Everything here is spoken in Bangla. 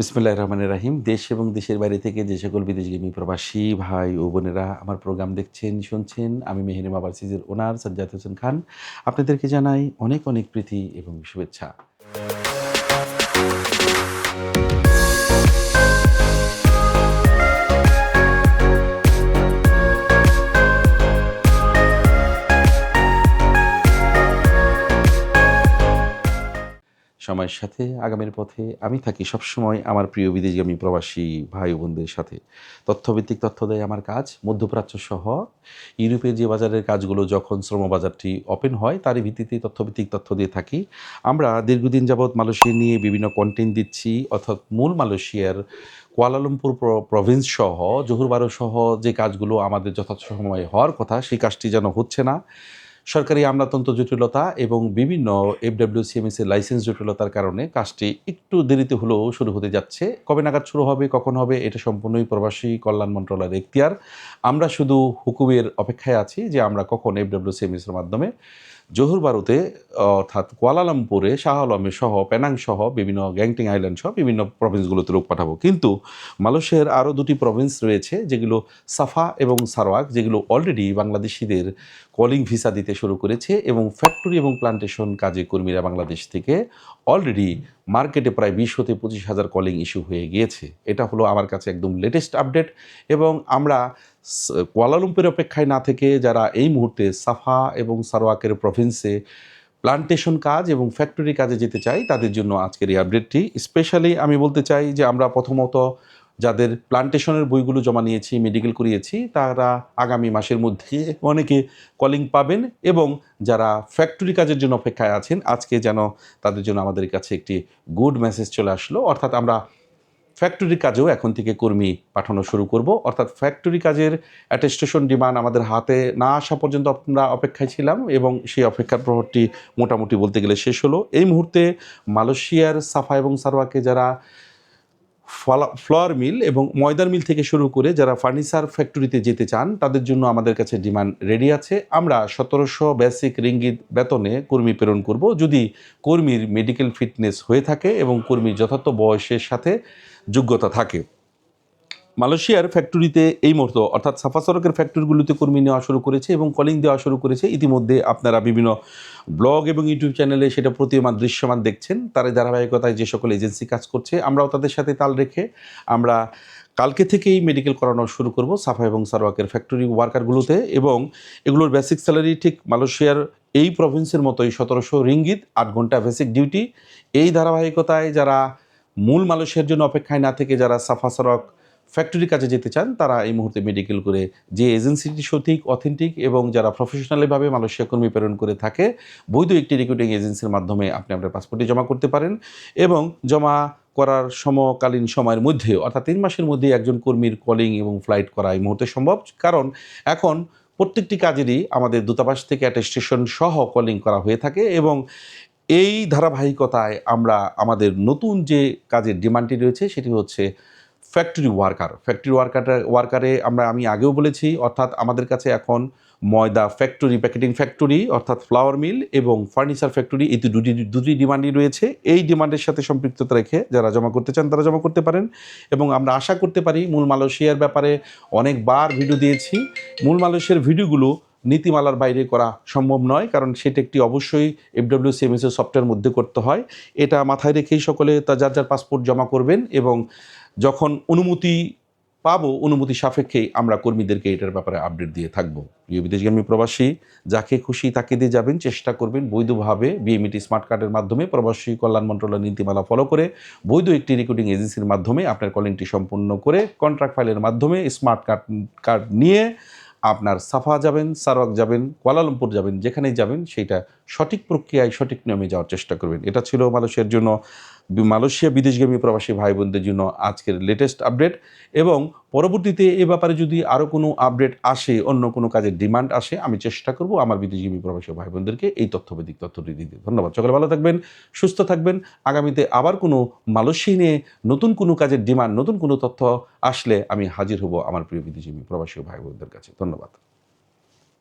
বিসমুল্লাহ রহমান রাহিম। দেশ এবং দেশের বাইরে থেকে যে সকল বিদেশগামী প্রবাসী ভাই ও বোনেরা আমার প্রোগ্রাম দেখছেন, শুনছেন, আমি মেহরিমা বার্সিজের ওনার, সজ্জাদ হোসেন খান। আপনাদেরকে জানাই অনেক অনেক প্রীতি এবং শুভেচ্ছা। সময়ের সাথে, আগামীর পথে আমি থাকি সবসময় আমার প্রিয় বিদেশগামী প্রবাসী ভাই বোনদের সাথে। তথ্যভিত্তিক তথ্য দেয় আমার কাজ, মধ্যপ্রাচ্য সহ ইউরোপের যে বাজারের কাজগুলো যখন শ্রম বাজারটি ওপেন হয়, তারই ভিত্তিতে তথ্যভিত্তিক তথ্য দিয়ে থাকি। আমরা দীর্ঘদিন যাবৎ মালয়েশিয়া নিয়ে বিভিন্ন কন্টেন্ট দিচ্ছি, অর্থাৎ মূল মালয়েশিয়ার কুয়ালালামপুর প্রভিন্স সহ, জহুরবারো সহ যে কাজগুলো আমাদের যথাযথ সময়ে হওয়ার কথা, সেই কাজটি যেন হচ্ছে না। সরকারি আমলাতন্ত্র জটিলতা এবং বিভিন্ন এফডাব্লিউসিএমএস এর লাইসেন্স জটিলতার কারণে কাজটি একটু দেরিতে হলেও শুরু হতে যাচ্ছে। কবে নাগাদ শুরু হবে, কখন হবে, এটা সম্পূর্ণই প্রবাসী কল্যাণ মন্ত্রণালয়ের এখতিয়ার। আমরা শুধু হুকুমের অপেক্ষায় আছি যে আমরা কখন এফডাব্লিউসিএমএস এর মাধ্যমে জহুর বারুতে, অর্থাৎ কুয়ালালামপুরে শাহ আলমে সহ, পেনাং সহ বিভিন্ন গ্যাংটিং আইল্যান্ড সহ বিভিন্ন প্রভিন্সগুলোতে লোক পাঠাবো। কিন্তু মালয়েশিয়ার আরও দুটি প্রভিন্স রয়েছে, যেগুলো সাফা এবং সারওয়াক যেগুলো অলরেডি বাংলাদেশিদের কলিং ভিসা দিতে শুরু করেছে এবং ফ্যাক্টরি এবং প্লান্টেশন কাজে কর্মীরা বাংলাদেশ থেকে অলরেডি মার্কেটে প্রায় বিশ হতে পঁচিশ হাজার কলিং ইস্যু হয়ে গিয়েছে। এটা হলো আমার কাছে একদম লেটেস্ট আপডেট এবং আমরা কোয়ালালুম্পের অপেক্ষায় না থেকে যারা এই মুহূর্তে সাফা এবং সারোয়াকের প্রভিন্সে প্লান্টেশন কাজ এবং ফ্যাক্টরি কাজে যেতে চাই, তাদের জন্য আজকের এই আপডেটটি স্পেশালি আমি বলতে চাই যে আমরা প্রথমত যাদের প্লান্টেশনের বইগুলো জমা নিয়েছি মেডিকেল করিয়েছি, তারা আগামী মাসের মধ্যে অনেকে কলিং পাবেন এবং যারা ফ্যাক্টরি কাজের জন্য অপেক্ষায় আছেন, আজকে যেন তাদের জন্য আমাদের কাছে একটি গুড মেসেজ চলে আসলো। অর্থাৎ আমরা ফ্যাক্টরি কাজেও এখন থেকে কর্মী পাঠানো শুরু করব। অর্থাৎ ফ্যাক্টরি কাজের অ্যাটেস্টেশন ডিমান্ড আমাদের হাতে না আসা পর্যন্ত আমরা অপেক্ষায় ছিলাম এবং সেই অপেক্ষার প্রহরটি মোটামুটি বলতে গেলে শেষ হলো। এই মুহূর্তে মালয়েশিয়ার সাফা এবং সারোয়াকে যারা ফ্লোয়ার মিল এবং ময়দার মিল থেকে শুরু করে যারা ফার্নিচার ফ্যাক্টরিতে যেতে চান, তাদের জন্য আমাদের কাছে ডিমান্ড রেডি আছে। আমরা সতেরোশো বেসিক রিঙ্গিত বেতনে কর্মী প্রেরণ করব। যদি কর্মীর মেডিকেল ফিটনেস হয়ে থাকে এবং কর্মীর যথার্থ বয়সের সাথে যোগ্যতা থাকে। মালয়েশিয়ার ফ্যাক্টরিতে এই মুহূর্তে, অর্থাৎ সাফা সড়কের ফ্যাক্টরিগুলোতে কর্মী নেওয়া শুরু করেছে এবং কলিং দেওয়া শুরু করেছে। ইতিমধ্যে আপনারা বিভিন্ন ব্লগ এবং ইউটিউব চ্যানেলে সেটা প্রতীয়মান দৃশ্যমান দেখছেন। তার ধারাবাহিকতায় যে সকল এজেন্সি কাজ করছে, আমরাও তাদের সাথে তাল রেখে আমরা কালকে থেকেই মেডিকেল করানো শুরু করব সাফা এবং সারওয়াকের ফ্যাক্টরি ওয়ার্কারগুলোতে এবং এগুলোর বেসিক স্যালারি ঠিক মালয়েশিয়ার এই প্রভিন্সের মতোই সতেরোশো রিঙ্গিত, আট ঘণ্টা বেসিক ডিউটি এই ধারাবাহিকতায় যারা মূল মালয়েশিয়ার জন্য অপেক্ষায় না থেকে যারা সাফা সারক ফ্যাক্টরি কাজে যেতে চান, তারা এই মুহূর্তে মেডিকেল করে যে এজেন্সিটি সঠিক অথেন্টিক এবং যারা প্রফেশনালিভাবে মালয়েশিয়া কর্মী প্রেরণ করে থাকে, বৈধ একটি রিক্রুটিং এজেন্সির মাধ্যমে আপনি আপনার পাসপোর্টটি জমা করতে পারেন এবং জমা করার সমকালীন সময়ের মধ্যে, অর্থাৎ তিন মাসের মধ্যে একজন কর্মীর কলিং এবং ফ্লাইট করা এই মুহূর্তে সম্ভব। কারণ এখন প্রত্যেকটি কাজেরই আমাদের দূতাবাস থেকে অ্যাটেস্টেশন সহ কলিং করা হয়ে থাকে এবং এই ধারাবাহিকতায় আমরা আমাদের নতুন যে কাজের ডিমান্ডটি রয়েছে, সেটি হচ্ছে ফ্যাক্টরি ওয়ার্কার ফ্যাক্টরি ওয়ার্কার ওয়ার্কারে আমরা, আমি আগেও বলেছি, অর্থাৎ আমাদের কাছে এখন ময়দা ফ্যাক্টরি প্যাকেটিং ফ্যাক্টরি অর্থাৎ ফ্লাওয়ার মিল এবং ফার্নিচার ফ্যাক্টরি এই দুটি দুটি ডিমান্ডই রয়েছে। এই ডিমান্ডের সাথে সম্পৃক্ততা রেখে যারা জমা করতে চান, তারা জমা করতে পারেন। এবং আমরা আশা করতে পারি মূল মালয়েশিয়ার ব্যাপারে অনেকবার ভিডিও দিয়েছি। মূল মালয়েশিয়ার ভিডিওগুলো নীতিমালার বাইরে করা সম্ভব নয়, কারণ সেটা একটি অবশ্যই এফডব্লিউ সিএমএস এর সফটওয়্যার মধ্যে করতে হয়। এটা মাথায় রেখেই সকলে তা যার যার পাসপোর্ট জমা করবেন এবং যখন অনুমতি পাবো, অনুমতি সাপেক্ষেই আমরা কর্মীদেরকে এটার ব্যাপারে আপডেট দিয়ে থাকব। প্রিয় বিদেশগামী প্রবাসী, যাকে খুশি তাকে দিয়ে যাবেন, চেষ্টা করবেন বৈধভাবে বিএমইটি স্মার্ট কার্ডের মাধ্যমে প্রবাসী কল্যাণ মন্ত্রণালয়ের নীতিমালা ফলো করে বৈধ একটি রেকর্ডিং এজেন্সির মাধ্যমে আপনার কলিংটি সম্পূর্ণ করে কন্ট্রাক্ট ফাইলের মাধ্যমে স্মার্ট কার্ড কার্ড নিয়ে আপনার সাফা যাবেন সারওয়াক যাবেন, কুয়ালালামপুর যাবেন, যেখানেই যাবেন, সেইটা সঠিক প্রক্রিয়ায় সঠিক নিয়মে যাওয়ার চেষ্টা করবেন। এটা ছিল মালয়েশিয়ার জন্য মালয়েশিয়া বিদেশগামী প্রবাসী ভাই বোনদের জন্য আজকের লেটেস্ট আপডেট এবং পরবর্তীতে এ ব্যাপারে যদি আরও কোনো আপডেট আসে, অন্য কোনো কাজের ডিমান্ড আসে, আমি চেষ্টা করব আমার বিদেশগামী প্রবাসী ভাই বোনদেরকে এই তথ্যবেদিক তথ্যটি দিতে। ধন্যবাদ। সকলে ভালো থাকবেন, সুস্থ থাকবেন। আগামীতে আবার কোনো মালয়েশিয়া নিয়ে নতুন কোনো কাজের ডিমান্ড নতুন কোনো তথ্য আসলে আমি হাজির হব আমার প্রিয় বিদেশগামী প্রবাসী ভাই বোনদের কাছে। ধন্যবাদ।